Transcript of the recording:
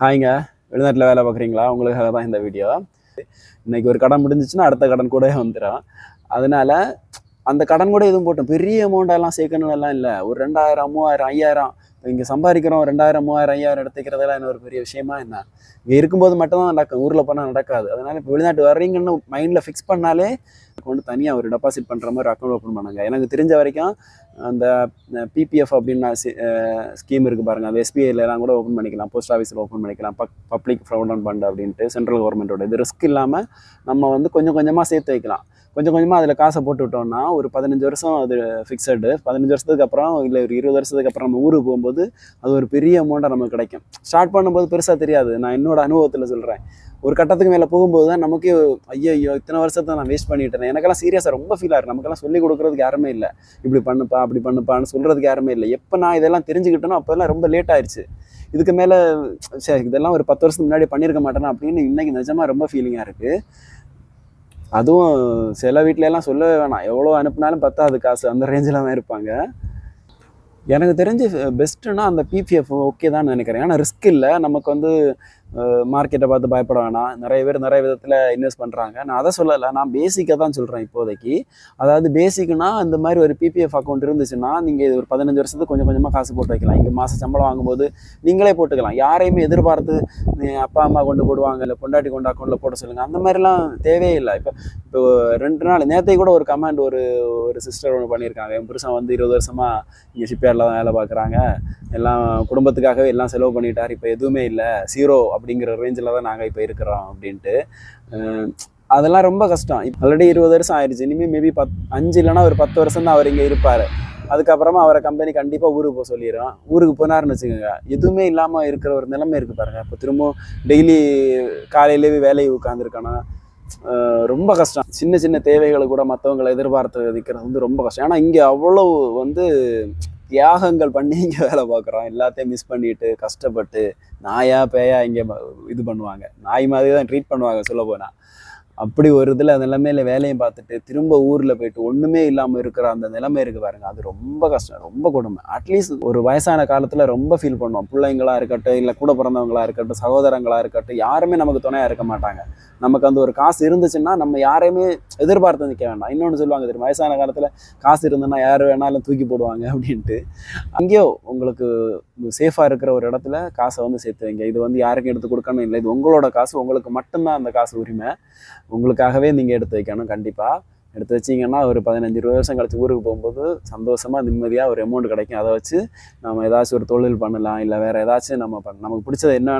ஹாய்ங்க. வெளிநாட்டில் வேலை பார்க்குறீங்களா? உங்களுக்காக தான் இந்த வீடியோ இன்னைக்கு ஒரு கடன் முடிஞ்சிச்சுன்னா அடுத்த கடன் கூட வந்துடும் அதனால அந்த கடன் கூட எதுவும் போட்டோம். பெரிய அமௌண்ட்டெல்லாம் சேர்க்கணும்னு எல்லாம் இல்லை. ஒரு ரெண்டாயிரம் மூவாயிரம் ஐயாயிரம். இப்போ இங்கே சம்பாதிக்கிறோம் ரெண்டாயிரம் மூவாயிரம் ஐயாயிரம் எடுத்துக்கிறதெல்லாம் என்ன ஒரு பெரிய விஷயமா என்ன? இங்கே இருக்கும்போது மட்டும்தான் நடக்கும். ஊரில் போனால் நடக்காது. அதனால் இப்போ வெளிநாட்டு வர்றீங்கன்னு மைண்டில் ஃபிக்ஸ் பண்ணாலே அக்கௌண்ட் தனியாக ஒரு டெபாசிட் பண்ணுற மாதிரி அக்கௌண்ட் ஓப்பன் பண்ணாங்க. எனக்கு தெரிஞ்ச வரைக்கும் அந்த பிபிஎஃப் அப்படின்னு ஸ்கீம் இருக்குது பாருங்கள் அது எஸ்பிஐலலாம் கூட ஓப்பன் பண்ணிக்கலாம். போஸ்ட் ஆஃபீஸில் ஓப்பன் பண்ணிக்கலாம். பக் பப்ளிக் ப்ரொவிடன்ட் ஃபண்ட் அப்படின்ட்டு சென்ட்ரல் கவர்மெண்ட்டோட இது ரிஸ்க் இல்லாமல் நம்ம வந்து கொஞ்சம் கொஞ்சமாக சேர்த்து வைக்கலாம். கொஞ்சம் கொஞ்சமாக அதில் காசை போட்டு விட்டோம்னா ஒரு பதினஞ்சு வருஷம் அது ஃபிக்ஸடு பதினஞ்சு வருஷத்துக்கு அப்புறம் இல்லை ஒரு இருபது வருஷத்துக்கு அப்புறம் நம்ம ஊருக்கு போகும்போது அது ஒரு பெரிய அமௌண்ட்டாக நமக்கு கிடைக்கும். ஸ்டார்ட் பண்ணும்போது பெருசாக தெரியாது. நான் என்னோட அனுபவத்தில் சொல்கிறேன் ஒரு கட்டத்துக்கு மேலே போகும்போது தான் நமக்கே ஐயோ ஐயோ இத்தனை வருஷத்தை நான் வேஸ்ட் பண்ணிட்டேன். எனக்கெல்லாம் சீரியஸாக ரொம்ப ஃபீல் ஆகிரு நமக்கெல்லாம் சொல்லிக் கொடுக்குறதுக்கு யாருமே இல்லை. இப்படி பண்ணுப்பா அப்படி பண்ணுப்பான்னு சொல்கிறதுக்கு யாருமே இல்லை. எப்போ நான் இதெல்லாம் தெரிஞ்சுக்கிட்டேனோ அப்போல்லாம் ரொம்ப லேட் ஆயிடுச்சு இதுக்கு மேலே சரி இதெல்லாம் ஒரு பத்து வருஷத்துக்கு முன்னாடி பண்ணியிருக்க மாட்டேனா அப்படின்னு இன்றைக்கி நிஜமாக ரொம்ப ஃபீலிங்காக இருக்குது அதுவும் சில வீட்டிலலாம் எல்லாம் சொல்லவே வேணாம். எவ்வளோ அனுப்புனாலும் பத்தாது காசு. அந்த ரேஞ்சில் தான் இருப்பாங்க. எனக்கு தெரிஞ்சு பெஸ்ட்டுன்னா அந்த பிபிஎஃப் ஓகே தான் நினைக்கிறேன். ஏன்னா ரிஸ்க் இல்லை. நமக்கு வந்து மார்க்கெட்டை பார்த்து பயப்பட வேணாம். நிறைய பேர் நிறைய விதத்தில் இன்வெஸ்ட் பண்ணுறாங்க நான் அதை சொல்லலை. நான் பேசிக்காக தான் சொல்கிறேன் இப்போதைக்கு. அதாவது பேசிக்னா இந்த மாதிரி ஒரு பிபிஎஃப் அக்கௌண்ட் இருந்துச்சுன்னா நீங்கள் ஒரு பதினஞ்சு வருஷத்துக்கு கொஞ்சம் கொஞ்சமாக காசு போட்டு வைக்கலாம். இங்கே மாதம் சம்பளம் வாங்கும்போது நீங்களே போட்டுக்கலாம். யாரையுமே எதிர்பார்த்து அப்பா அம்மா கொண்டு போடுவாங்க இல்லை பொண்டாட்டி கொண்டு அக்கௌண்ட்டில் போட சொல்லுங்கள் அந்த மாதிரிலாம் தேவையே இல்லை. இப்போ இப்போ ரெண்டு நாள் நேற்றை கூட ஒரு கமெண்ட் ஒரு ஒரு சிஸ்டர் ஒன்று பண்ணியிருக்காங்க. என் புருஷன் வந்து இருபது வருஷமாக இங்கே ஷிப்யார்டில் தான் வேலை பார்க்குறாங்க. எல்லாம் குடும்பத்துக்காகவே எல்லாம் செலவு பண்ணிட்டார். இப்போ எதுவுமே இல்லை. ஜீரோ அப்படிங்கிற ரேஞ்சில் தான் நாங்கள் இப்போ இருக்கிறோம் அப்படின்ட்டு. அதெல்லாம் ரொம்ப கஷ்டம். இப்போ ஆல்ரெடி இருபது வருஷம் ஆயிடுச்சு இனிமேல் மேபி பத் அஞ்சு இல்லைன்னா ஒரு பத்து வருஷம் தான் அவர் இங்கே இருப்பார். அதுக்கப்புறமா அவரை கம்பெனி கண்டிப்பாக ஊருக்கு போக சொல்லிடுறோம். ஊருக்கு போனாருன்னு வச்சுக்கோங்க. எதுவுமே இல்லாமல் இருக்கிற ஒரு நிலைமை இருக்குது பாருங்க. இப்போ திரும்பவும் டெய்லி காலையிலேயே வேலையை உட்காந்துருக்கணும் ரொம்ப கஷ்டம். சின்ன சின்ன தேவைகளை கூட மற்றவங்களை எதிர்பார்த்து விதிக்கிறது வந்து ரொம்ப கஷ்டம். ஏன்னா இங்கே அவ்வளோ வந்து தியாகங்கள் பண்ணி இங்கே வேலை பார்க்குறோம். எல்லாத்தையும் மிஸ் பண்ணிட்டு கஷ்டப்பட்டு நாயா பேயா இங்கே இது பண்ணுவாங்க. நாய் மாதிரி தான் ட்ரீட் பண்ணுவாங்க சொல்ல போனால் அப்படி ஒரு இதில் நிலைமையில வேலையும் பார்த்துட்டு திரும்ப ஊரில் போயிட்டு ஒன்றுமே இல்லாமல் இருக்கிற அந்த நிலைமை இருக்கு பாருங்க. அது ரொம்ப கஷ்டம் ரொம்ப கொடுமை. அட்லீஸ்ட் ஒரு வயசான காலத்தில் ரொம்ப ஃபீல் பண்ணுவோம். பிள்ளைங்களா இருக்கட்டும் இல்லை கூட பிறந்தவங்களா இருக்கட்டும் சகோதரங்களா இருக்கட்டும் யாருமே நமக்கு துணையாக இருக்க மாட்டாங்க. நமக்கு அந்த ஒரு காசு இருந்துச்சுன்னா நம்ம யாரையுமே எதிர்பார்த்து நிற்க வேண்டாம். இன்னொன்று சொல்லுவாங்க தெரியும்? வயசான காலத்தில் காசு இருந்ததுன்னா யார் வேணாலும் தூக்கி போடுவாங்க அப்படின்ட்டு. அங்கேயோ உங்களுக்கு சேஃபாக இருக்கிற ஒரு இடத்துல காசை வந்து சேர்த்து வைங்க. இது வந்து யாருக்கும் எடுத்து கொடுக்கணும் இல்லை இது உங்களோட காசு உங்களுக்கு மட்டும்தான் அந்த காசு உரிமை. உங்களுக்காகவே நீங்கள் எடுத்து வைக்கணும் கண்டிப்பாக எடுத்து வச்சிங்கன்னா ஒரு பதினஞ்சு இருபது வருஷம் கழிச்சு ஊருக்கு போகும்போது சந்தோஷமாக நிம்மதியாக ஒரு அமௌண்ட் கிடைக்கும். அதை வச்சு நம்ம ஏதாச்சும் ஒரு தொழில் பண்ணலாம் இல்லை வேறு ஏதாச்சும் நம்ம பண்ண நமக்கு பிடிச்சது என்ன